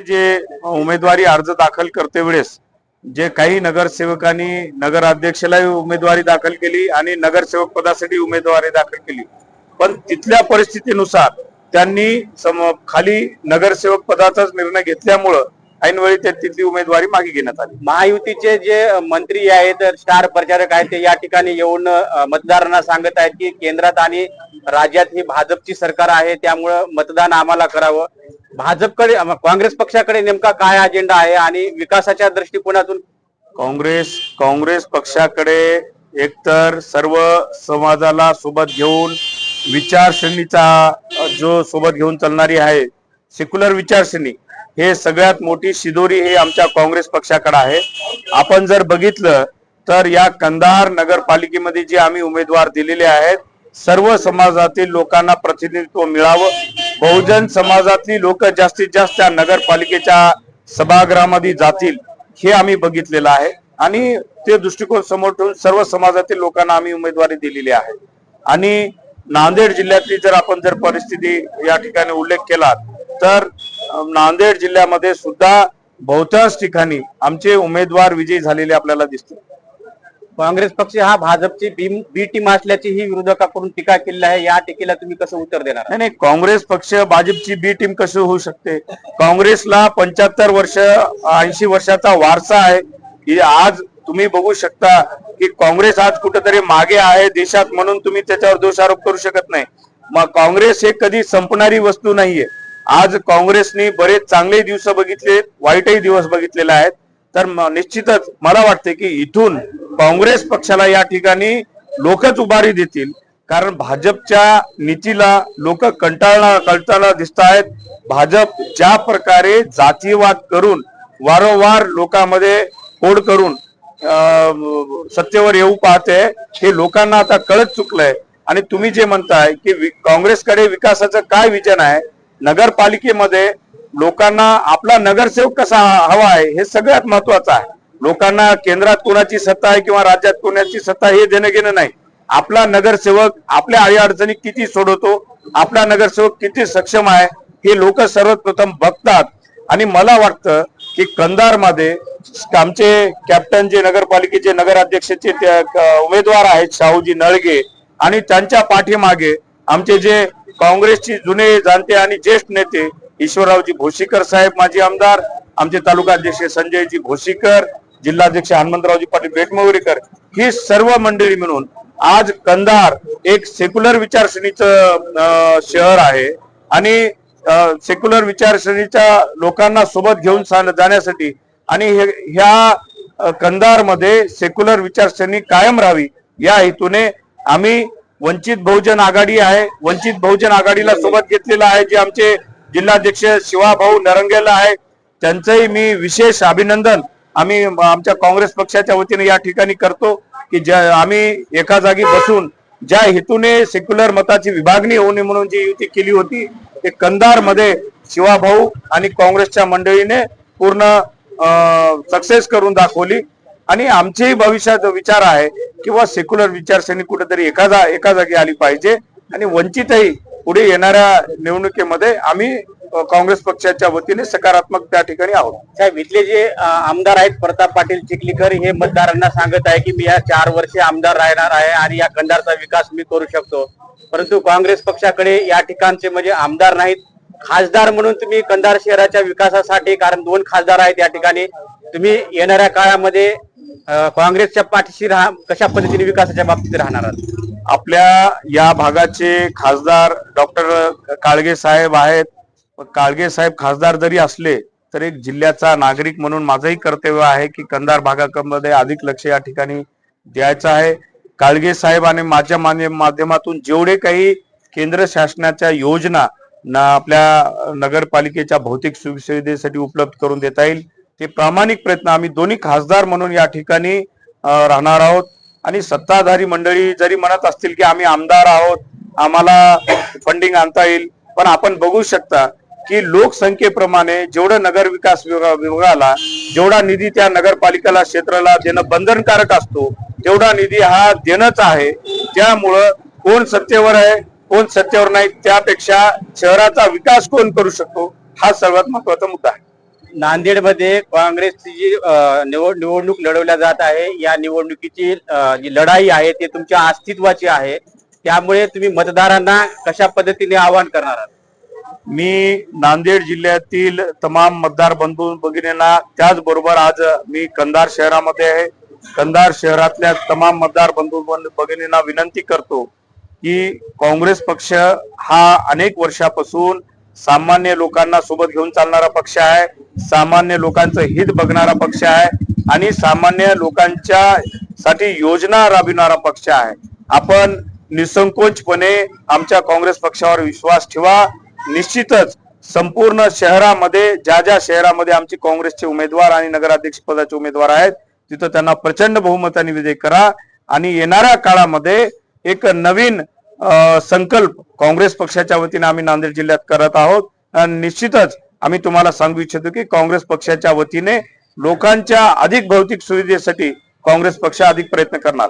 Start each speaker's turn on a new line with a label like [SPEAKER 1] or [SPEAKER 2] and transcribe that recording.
[SPEAKER 1] जे उमेदवारी अर्ज दाखल करते वेळेस जे काही नगरसेवकांनी नगराध्यक्षालाही उमेदवारी दाखल केली आणि नगरसेवक पदासाठी उमेदवारी दाखल केली. पण तिथल्या परिस्थितीनुसार त्यांनी खाली नगरसेवक पदाचाच निर्णय घेतल्यामुळं ऐनवेळी ते तिथली उमेदवारी मागे घेण्यात आली.
[SPEAKER 2] महायुतीचे जे मंत्री आहेत स्टार प्रचारक आहेत ते या ठिकाणी येऊन मतदारांना सांगत आहेत की केंद्रात आणि राज्यात ही भाजपची सरकार आहे त्यामुळं मतदान आम्हाला करावं. भाजपकडे काँग्रेस पक्षाकडे नेमका काय अजेंडा आहे आणि विकासाच्या दृष्टिकोनातून?
[SPEAKER 1] काँग्रेस काँग्रेस पक्षाकडे एकतर सर्व समाजाला सोबत घेऊन विचारसरणीचा जो सोबत घेऊन चालणारी आहे सेक्युलर विचारसरणी हे सगळ्यात मोठी शिदोरी हे आमच्या काँग्रेस पक्षाकडे आहे. आपण जर बघितलं तर या कंधार नगरपालिकेमध्ये जे आम्ही उमेदवार दिलेले आहेत सर्व समाजातील लोकांना प्रतिनिधित्व मिळावं. बहुजन समाजातली लोक जास्तीत जास्त त्या नगरपालिकेच्या सभागृहामध्ये जातील हे आम्ही बघितलेलं आहे. आणि ते दृष्टिकोन समोर ठेवून सर्व समाजातील लोकांना आम्ही उमेदवारी दिलेली आहे. आणि नांदेड जिल्ह्यातली जर आपण जर परिस्थिती या ठिकाणी उल्लेख केला तर नांदेड जिल्ह्यामध्ये सुद्धा बहुतांश ठिकाणी आमचे उमेदवार विजयी झालेले आपल्याला दिसतील.
[SPEAKER 2] काँग्रेस पक्ष हा भाजपची बी टीम असल्याची ही विरोधकाकडून टीका केली आहे. या टीकेला तुम्ही कसं उत्तर देणार
[SPEAKER 1] नाही नाही काँग्रेस पक्ष भाजपची बी टीम कशी होऊ शकते? काँग्रेसला पंच्याहत्तर वर्ष ऐंशी वर्षाचा वारसा आहे. की आज तुम्ही बघू शकता की काँग्रेस आज कुठेतरी मागे आहे देशात म्हणून तुम्ही त्याच्यावर दोषारोप करू शकत नाही. मग काँग्रेस हे कधी संपणारी वस्तू नाहीये. आज काँग्रेसने बरेच चांगले दिवस बघितले वाईटही दिवस बघितलेले आहेत. तर निश्चितच मला वाटते की इथून काँग्रेस पक्षाला या ठिकाणी लोकच उभारी देतील. कारण भाजपच्या नीतीला लोक कंटाळणा कळताना दिसत आहेत. भाजप ज्या प्रकारे जातीवाद करून वारंवार लोकांमध्ये फोड करून सत्तेवर येऊ पाहते हे लोकांना आता कळत चुकलंय. आणि तुम्ही जे म्हणताय की काँग्रेसकडे विकासाचं काय विजन आहे? नगरपालिकेमध्ये लोकांना आपला नगरसेवक कसा हवा आहे हे सगळ्यात महत्वाचं आहे. लोकांना केंद्रात कोणाची सत्ता आहे किंवा राज्यात कोणाची सत्ता हे देणं घेणं नाही. आपला नगरसेवक आपल्या अडी अडचणी किती सोडवतो आपला नगरसेवक किती सक्षम आहे हे लोक सर्वप्रथम बघतात. आणि मला वाटतं की कंधारमध्ये आमचे कॅप्टन जे नगरपालिकेचे नगराध्यक्षाचे उमेदवार आहेत शाहूजी नळगे आणि त्यांच्या पाठीमागे आमचे जे काँग्रेसचे जुने जाणते आणि ज्येष्ठ नेते ईश्वररावजी भोशीकर साहेब माजी आमदार आमचे तालुका अध्यक्ष संजयजी भोशीकर जिल्हाध्यक्ष हनुमंतरावजी पाटील बेटमोगरेकर ही सर्व मंडळी मिळून आज कंधार एक सेक्युलर विचारसरणीचं शहर आहे. आणि सेक्युलर विचारसरणीच्या लोकांना सोबत घेऊन जाण्यासाठी आणि हे- ह्या कंधारमध्ये सेक्युलर विचारसरणी कायम राहावी या हेतूने आम्ही वंचित बहुजन आघाडी आहे. वंचित बहुजन आघाडीला सोबत घेतलेलं आहे जे आमचे जिल्हाध्यक्ष शिवाभाऊ नरंगेला आहे. त्यांचंही मी विशेष अभिनंदन आम्ही आमच्या काँग्रेस पक्षाच्या वतीने या ठिकाणी करतो की ज्या आम्ही एका जागी बसून ज्या हेतूने सेक्युलर मताची विभागणी होऊ नये म्हणून जी युती केली होती ते कंदारमध्ये शिवाभाऊ आणि काँग्रेसच्या मंडळीने पूर्ण सक्सेस करून दाखवली. आणि आमचेही भविष्यात विचार आहे किंवा सेक्युलर विचारसरणी कुठेतरी एका जा एका जागी आली पाहिजे. आणि वंचितही पुढे येणाऱ्या निवडणुकीमध्ये आम्ही काँग्रेस पक्षाच्या वतीने सकारात्मक त्या ठिकाणी आहोत.
[SPEAKER 2] साहेब इथले जे आमदार आहेत प्रताप पाटील चिखलीकर हे मतदारांना सांगत आहे की मी या चार वर्षे आमदार राहणार आहे आणि या कंधारचा विकास मी करू शकतो. परंतु काँग्रेस पक्षाकडे या ठिकाणचे म्हणजे आमदार नाहीत. खासदार म्हणून तुम्ही कंधार शहराच्या विकासासाठी कारण दोन खासदार आहेत या ठिकाणी तुम्ही येणाऱ्या काळामध्ये काँग्रेसच्या पाठीशी राहा कशा पद्धतीने विकासाच्या बाबतीत राहणार आहात?
[SPEAKER 1] आपल्या या भागाचे खासदार डॉक्टर काळगे साहेब आहेत. काळगे साहेब खासदार जरी असले तर एक जिल्ह्याचा नागरिक म्हणून माझंही कर्तव्य आहे की कंधार भागामध्ये अधिक लक्ष या ठिकाणी द्यायचं आहे. काळगे साहेब आणि माझ्या माध्यमातून जेवढे काही केंद्र शासनाच्या योजना ना आपल्या नगरपालिकेच्या भौतिक सुविधेसाठी उपलब्ध करून देता येईल ते प्रामाणिक प्रयत्न आम्ही दोन्ही खासदार म्हणून या ठिकाणी राहणार आहोत. आणि सत्ताधारी मंडळी जरी म्हणत असतील की आम्ही आमदार आहोत आम्हाला फंडिंग आणता येईल पण आपण बघू शकता की लोकसंख्येप्रमाणे जेवढं नगर विकास विभागाला जेवढा निधी त्या नगरपालिकेला क्षेत्राला देणं बंधनकारक असतो तेवढा निधी हा देणंच आहे. त्यामुळं कोण सत्तेवर आहे कोण सत्तेवर नाही त्यापेक्षा शहराचा विकास कोण करू शकतो हा सर्वात महत्त्वाचा मुद्दा आहे.
[SPEAKER 2] नांदेडमध्ये काँग्रेसची जी निवड निवडणूक लढवल्या जात आहे या निवडणुकीची जी लढाई आहे ते तुमच्या अस्तित्वाची आहे. त्यामुळे तुम्ही मतदारांना कशा पद्धतीने आवाहन करणार आहात?
[SPEAKER 1] मी नांदेड जिल्ह्यातील तमाम मतदार बंधू भगिनींना त्याचबरोबर आज मी कंधार शहरामध्ये आहे. कंधार शहरातल्या तमाम मतदार बंधू भगिनींना विनंती करतो की काँग्रेस पक्ष हा अनेक वर्षापासून सामान्य लोकांना सोबत घेऊन चालणारा पक्ष आहे. सामान्य लोकांचं हित बघणारा पक्ष आहे आणि सामान्य लोकांच्या साठी योजना राबविणारा पक्ष आहे. आपण निसंकोचपणे आमच्या काँग्रेस पक्षावर विश्वास ठेवा. निश्चितच संपूर्ण शहरामध्ये ज्या ज्या शहरामध्ये आमचे काँग्रेसचे उमेदवार आणि नगराध्यक्ष पदाचे उमेदवार आहेत तिथं त्यांना प्रचंड बहुमताने विजय करा. आणि येणाऱ्या काळामध्ये एक नवीन संकल्प काँग्रेस पक्षाच्या वतीने आम्ही नांदेड जिल्ह्यात करत आहोत. आणि निश्चितच आम्ही तुम्हाला सांगू इच्छितो की काँग्रेस पक्षाच्या वतीने लोकांच्या अधिक भौतिक सुविधेसाठी काँग्रेस पक्ष अधिक प्रयत्न करणार.